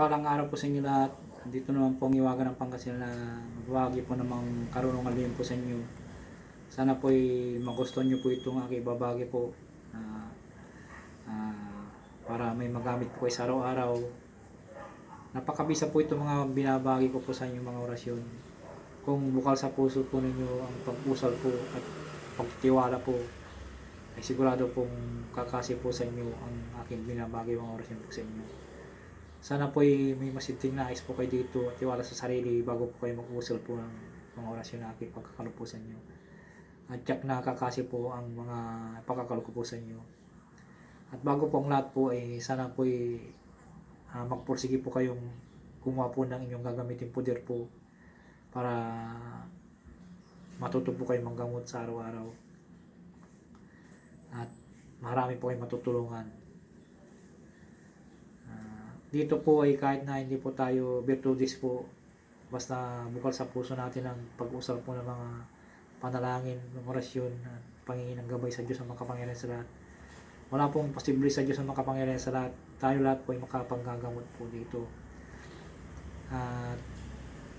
Palang araw po sa inyo lahat. Dito naman po ang iwagan ng Pangasinan na magbahagi po namang karunungan din po sa inyo. Sana po ay magustuhan nyo po itong aking babagi po. na ah, para may magamit po kayo sa araw-araw. Napakabisa po itong mga binabagi ko po sa inyo mga orasyon. Kung bukal sa puso po ninyo ang pag-usal po at pagtitiwala po, ay sigurado pong kakasi po sa inyo ang aking binabagi mga orasyon po sa inyo. Sana po ay may masinting nais po kayo dito at tiwala sa sarili bago po kayo mag-usal po ng mga orasyon na aking sa inyo. At tiyak na kakasi po ang mga sa inyo. At bago po ang lahat po ay sana po ay ah, magpursige po kayong gumawa po ng inyong gagamitin poder po para matuto po kayong manggamot sa araw-araw. At marami po kayong matutulungan. Ah, dito po ay kahit na hindi po tayo virtudes po, basta bukal sa puso natin ang pag-usal po ng mga panalangin, ng orasyon, pangingin ng gabay sa Diyos ang makapangyarihan sa lahat. Wala pong posible sa Diyos ang makapangyarihan sa lahat. Tayo lahat po ay makapanggagamot po dito. At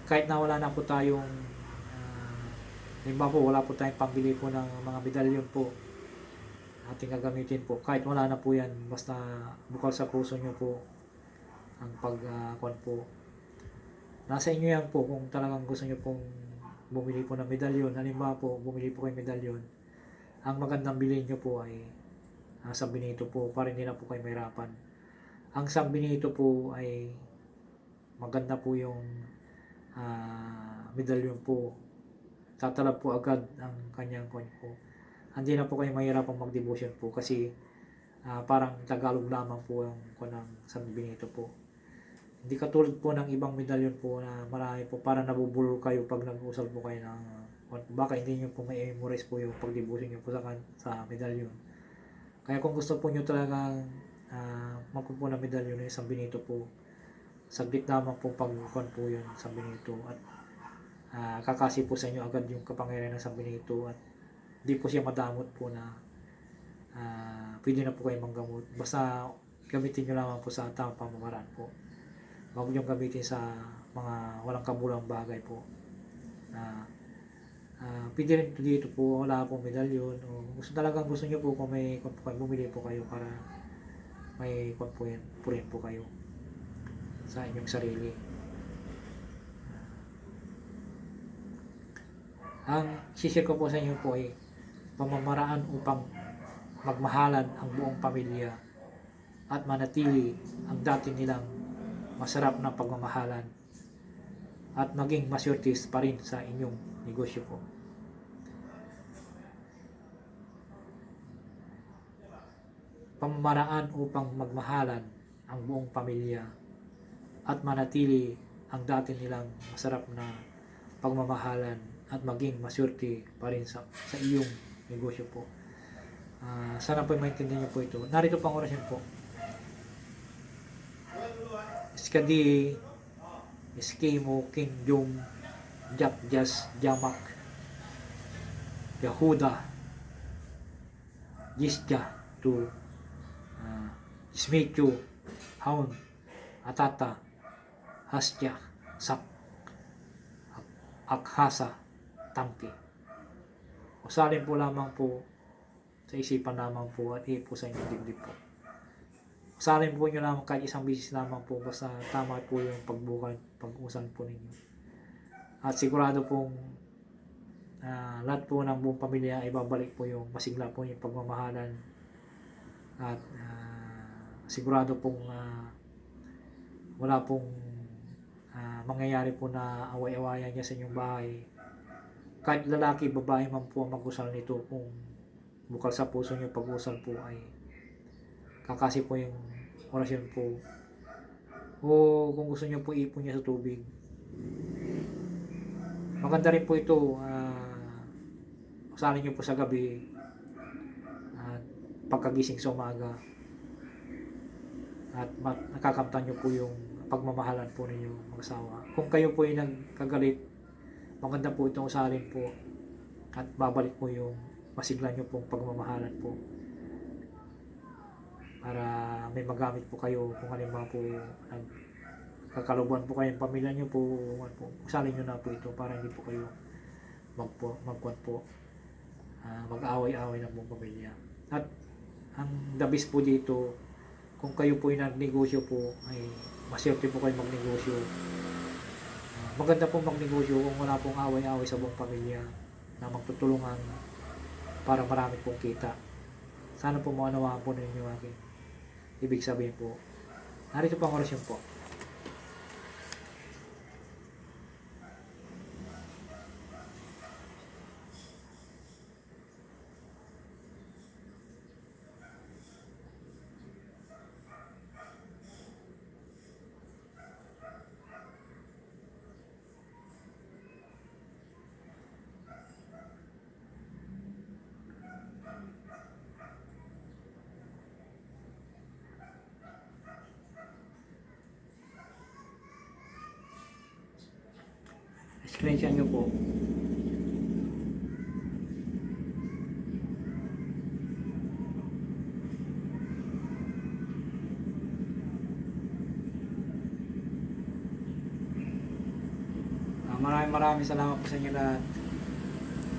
kahit na wala na po tayong uh, halimbawa po wala po tayong pambili po ng mga medalyon po ating gagamitin po kahit wala na po yan basta bukal sa puso nyo po ang pag uh, po. Nasa inyo yan po kung talagang gusto nyo pong bumili po ng medalyon. Halimbawa po bumili po kayo medalyon ang magandang bilhin nyo po ay uh, San Benito po para hindi na po kayo mahirapan. Ang San Benito po ay maganda po yung uh, medalyon po. Tatalab po agad ang kanyang coin po. Hindi na po kayo mahirapang mag-devotion po kasi ah, parang Tagalog lamang po ang kunang San Benito po. Hindi katulad po ng ibang medalyon po na marami po para nabubulol kayo pag nag-usal po kayo ng baka hindi nyo po may memorize po yung pag-devotion nyo po sa, sa medalyon. Kaya kung gusto po nyo talagang uh, magpupo ng medalyon ng San Benito po, saglit lamang po pag po yun San Benito at ah, kakasi po sa inyo agad yung kapangyarihan ng San Benito at di po siya madamot po na ah, pwede na po kayo manggamot. Basta gamitin nyo lamang po sa tamang pamamaraan po. Huwag nyo gamitin sa mga walang kabulang bagay po. Na ah, pwede rin dito po, wala pong medalyon. O gusto talagang gusto nyo po kung may kung bumili po kayo para may yan, po rin po kayo sa inyong sarili. Ang sisir ko po sa inyo po ay pamamaraan upang magmahalan ang buong pamilya at manatili ang dati nilang masarap na pagmamahalan at maging masyurtis pa rin sa inyong negosyo po. Pamamaraan upang magmahalan ang buong pamilya at manatili ang dati nilang masarap na pagmamahalan at maging masyurti pa rin sa, sa iyong negosyo po. Ah, sana po maintindihan niyo po ito. Narito pang orasyon po. Skadi, Eskimo, King Jong, Jack Jas, Jamak, Yahuda, Jisja, to uh, Smityu, Haun, Atata, Hasya, Sak, Akhasa, Tampi. Usalin po lamang po sa isipan lamang po at ipo sa inyong dibdib po. Usalin po nyo lamang kahit isang bisis lamang po basta tama po yung pagbukal, pag-usan po ninyo. At sigurado pong ah, lahat po ng buong pamilya ay babalik po yung masigla po yung pagmamahalan at ah, sigurado pong ah, wala pong ah, mangyayari po na away-awayan niya sa inyong bahay kahit lalaki, babae man po ang mag-usal nito kung bukal sa puso niyo pag-usal po ay kakasi po yung orasyon po o kung gusto niyo po ipon niya sa tubig. Maganda rin po ito uh, usalin niyo po sa gabi at pagkagising sa umaga. At nakakamtan niyo po yung pagmamahalan po ninyo mag-asawa kung kayo po ay nagkagalit maganda po itong usalin po at babalik po yung masigla nyo pong pagmamahalan po para may magamit po kayo kung halimbawa po kakalubuan po kayong pamilya nyo po, po usalin nyo na po ito para hindi po kayo magpo, magkuhan po ah, mag-away-away ng buong pamilya. At ang the po dito, kung kayo po yung nagnegosyo po, ay maswerte po kayo magnegosyo. Ah, maganda po magnegosyo kung wala pong away-away sa buong pamilya na magtutulungan para marami pong kita. Sana po maunawaan po ninyo aking ibig sabihin po. Narito po ang orasyon po. Screenshot nyo po. Ah, maraming maraming salamat po sa inyo lahat.